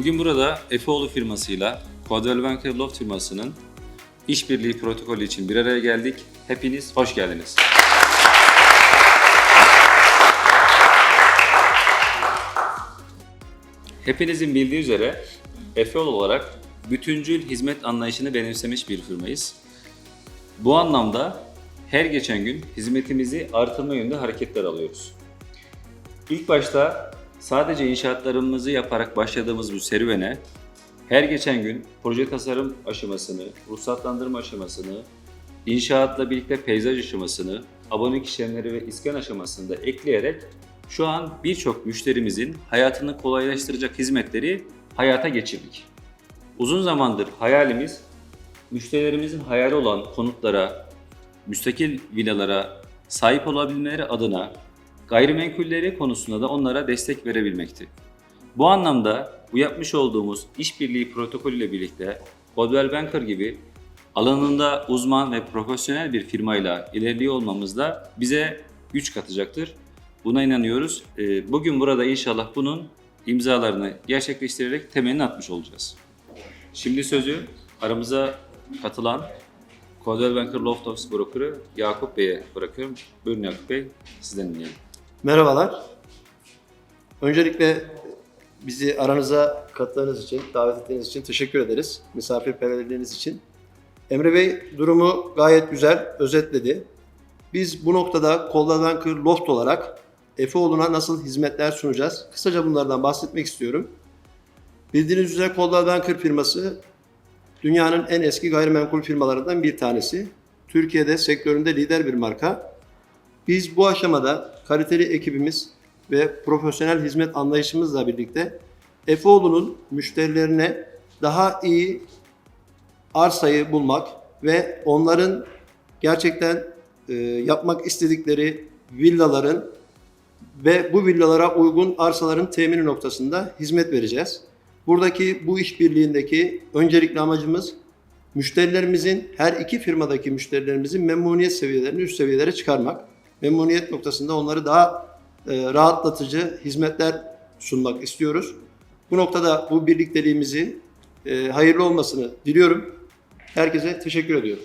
Bugün burada Efeoğlu firmasıyla Quadrilateral Loft firmasının işbirliği protokolü için bir araya geldik. Hepiniz hoş geldiniz. Hepinizin bildiği üzere Efeoğlu olarak bütüncül hizmet anlayışını benimsemiş bir firmayız. Bu anlamda her geçen gün hizmetimizi artırma yönünde hareketler alıyoruz. İlk başta sadece inşaatlarımızı yaparak başladığımız bu serüvene her geçen gün proje tasarım aşamasını, ruhsatlandırma aşamasını, inşaatla birlikte peyzaj aşamasını, abonelik işlemleri ve iskan aşamasını da ekleyerek şu an birçok müşterimizin hayatını kolaylaştıracak hizmetleri hayata geçirdik. Uzun zamandır hayalimiz müşterilerimizin hayali olan konutlara, müstakil villalara sahip olabilmeleri adına gayrimenkulleri konusunda da onlara destek verebilmekti. Bu anlamda bu yapmış olduğumuz işbirliği protokolüyle birlikte Coldwell Banker gibi alanında uzman ve profesyonel bir firmayla ilerliyor olmamız da bize güç katacaktır. Buna inanıyoruz. Ee, Bugün burada inşallah bunun imzalarını gerçekleştirerek temelini atmış olacağız. Şimdi sözü aramıza katılan Coldwell Banker Loft Office Broker'ı Yakup Bey'e bırakıyorum. Buyurun Yakup Bey, sizden dinleyelim. Merhabalar. Öncelikle bizi aranıza katıldığınız için, davet ettiğiniz için teşekkür ederiz. Misafirperverliğiniz için. Emre Bey durumu gayet güzel özetledi. Biz bu noktada Coldwell Banker Loft olarak Efeoğlu'na nasıl hizmetler sunacağız? Kısaca bunlardan bahsetmek istiyorum. Bildiğiniz üzere Coldwell Banker firması dünyanın en eski gayrimenkul firmalarından bir tanesi. Türkiye'de sektöründe lider bir marka. Biz bu aşamada kaliteli ekibimiz ve profesyonel hizmet anlayışımızla birlikte Efeoğlu'nun müşterilerine daha iyi arsayı bulmak ve onların gerçekten e, yapmak istedikleri villaların ve bu villalara uygun arsaların temini noktasında hizmet vereceğiz. Buradaki bu işbirliğindeki öncelikli amacımız müşterilerimizin her iki firmadaki müşterilerimizin memnuniyet seviyelerini üst seviyelere çıkarmak. Memnuniyet noktasında onları daha e, rahatlatıcı hizmetler sunmak istiyoruz. Bu noktada bu birlikteliğimizin e, hayırlı olmasını diliyorum. Herkese teşekkür ediyorum.